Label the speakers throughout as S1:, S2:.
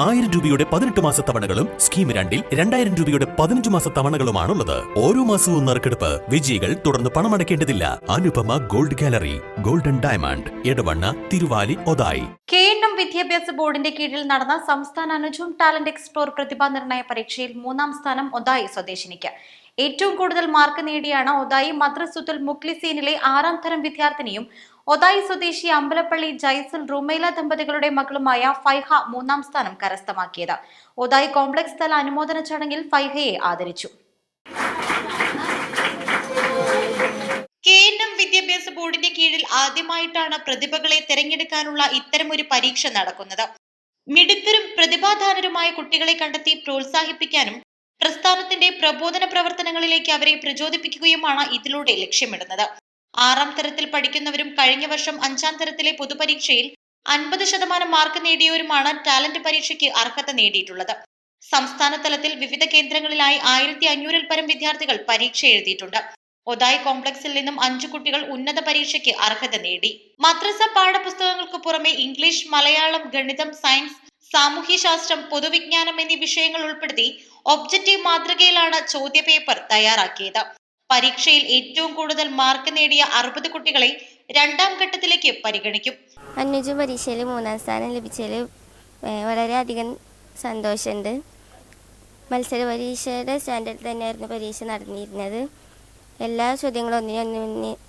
S1: ആയിരം രൂപയുടെ പതിനെട്ട് മാസ തവണകളും സ്കീം രണ്ടിൽ രണ്ടായിരം രൂപയുടെ പതിനഞ്ച് മാസ തവണകളുമാണുള്ളത്. ഓരോ മാസവും നറുക്കെടുപ്പ് വിജയികൾ തുടർന്ന് പണമടയ്ക്കേണ്ടതില്ല. Anupama gold gallery golden diamond Edavanna Thiruvali Othayi.
S2: Keralam വിദ്യാഭ്യാസ ബോർഡിന്റെ കീഴിൽ നടന്ന സംസ്ഥാന അനുജും ടാലന്റ് എക്സ്പ്ലോർ പ്രതിഭാ നിർണയ പരീക്ഷയിൽ മൂന്നാം സ്ഥാനം ഒതായി സ്വദേശിനിക്ക്. ഏറ്റവും കൂടുതൽ മാർക്ക് നേടിയാണ് ഒതായി മദ്രസുത്തുൽ മുക്ലിസീനിലെ ആറാം തരം വിദ്യാർത്ഥിനിയും ഒതായി സ്വദേശി അമ്പലപ്പള്ളി ജൈസൽ റുമൈല ദമ്പതികളുടെ മകളുമായ ഫൈഹ മൂന്നാം സ്ഥാനം കരസ്ഥമാക്കിയത്. ഒതായി കോംപ്ലക്സ് തല അനുമോദന ചടങ്ങിൽ ഫൈഹയെ ആദരിച്ചു. കെ എൻ എം വിദ്യാഭ്യാസ ബോർഡിന്റെ കീഴിൽ ആദ്യമായിട്ടാണ് പ്രതിഭകളെ തെരഞ്ഞെടുക്കാനുള്ള ഇത്തരമൊരു പരീക്ഷ നടക്കുന്നത്. മിടുക്കരും പ്രതിഭാധാനരുമായ കുട്ടികളെ കണ്ടെത്തി പ്രോത്സാഹിപ്പിക്കാനും പ്രസ്ഥാനത്തിന്റെ പ്രബോധന പ്രവർത്തനങ്ങളിലേക്ക് അവരെ പ്രചോദിപ്പിക്കുകയുമാണ് ഇതിലൂടെ ലക്ഷ്യമിടുന്നത്. ആറാം തരത്തിൽ പഠിക്കുന്നവരും കഴിഞ്ഞ വർഷം അഞ്ചാം തരത്തിലെ പൊതുപരീക്ഷയിൽ അൻപത് ശതമാനം മാർക്ക് നേടിയവരുമാണ് ടാലന്റ് പരീക്ഷയ്ക്ക് അർഹത നേടിയിട്ടുള്ളത്. സംസ്ഥാന തലത്തിൽ വിവിധ കേന്ദ്രങ്ങളിലായി ആയിരത്തി അഞ്ഞൂറിൽ പരം വിദ്യാർത്ഥികൾ പരീക്ഷ എഴുതിയിട്ടുണ്ട്. ഒതായ് കോംപ്ലക്സിൽ നിന്നും അഞ്ചു കുട്ടികൾ ഉന്നത പരീക്ഷയ്ക്ക് അർഹത നേടി. മദ്രസ പാഠപുസ്തകങ്ങൾക്ക് പുറമെ ഇംഗ്ലീഷ് മലയാളം ഗണിതം സയൻസ് സാമൂഹ്യശാസ്ത്രം പൊതുവിജ്ഞാനം എന്നീ വിഷയങ്ങൾ ഉൾപ്പെടുത്തി ഒബ്ജക്റ്റീവ് മാതൃകയിലാണ് ചോദ്യപേപ്പർ തയ്യാറാക്കിയത്. പരീക്ഷയിൽ ഏറ്റവും കൂടുതൽ മാർക്ക് നേടിയ അറുപത് കുട്ടികളെ രണ്ടാം ഘട്ടത്തിലേക്ക് പരിഗണിക്കും.
S3: അന്നുജ് പരീക്ഷയിൽ മൂന്നാം സ്ഥാനം ലഭിച്ചതിൽ വളരെയധികം സന്തോഷമുണ്ട്. മത്സര പരീക്ഷയുടെ സ്റ്റാൻഡേർഡ് തന്നെയായിരുന്നു പരീക്ഷ നടന്നിരുന്നത്. എല്ലാ ചോദ്യങ്ങളും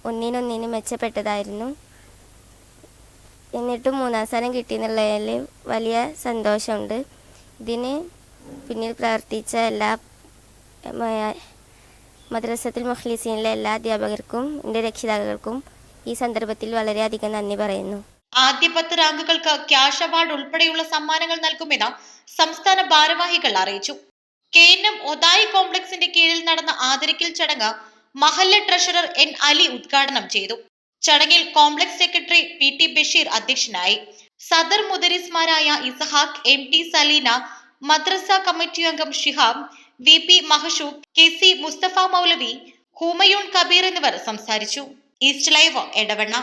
S3: ഒന്നിനൊന്നിന് മെച്ചപ്പെട്ടതായിരുന്നു. എന്നിട്ടും മൂന്നാം സ്ഥാനം കിട്ടിയെന്നുള്ളതിൽ വലിയ സന്തോഷമുണ്ട്. ഇതിന് പിന്നിൽ പ്രവർത്തിച്ച എല്ലാ മദ്രസത്തിൽ മുഖ്ലിസീനിലെ എല്ലാ അധ്യാപകർക്കും എന്റെ രക്ഷിതാക്കൾക്കും ഈ സന്ദർഭത്തിൽ വളരെയധികം നന്ദി പറയുന്നു.
S2: ആദ്യ പത്ത് റാങ്കുകൾക്ക് ക്യാഷ് അവാർഡ് ഉൾപ്പെടെയുള്ള സമ്മാനങ്ങൾ നൽകുമെന്ന് സംസ്ഥാന ഭാരവാഹികൾ അറിയിച്ചു. കെ എൻ എം ഒതായി കോംപ്ലക്സിന്റെ കീഴിൽ നടന്ന ആദരിക്കൽ ചടങ്ങ് മഹല്ല ട്രഷറർ എൻ അലി ഉദ്ഘാടനം ചെയ്തു. ചടങ്ങിൽ complex secretary P T Basheer അധ്യക്ഷനായി. സദർ മുദരിസ്മാരായ ഇസഹാഖ് എം ടി സലീന മദ്രസ കമ്മിറ്റി അംഗം Shihab V P Mahshoob K C Musthafa മൗലവി ഹൂമയൂൺ കബീർ എന്നിവർ സംസാരിച്ചു. East live Edavanna.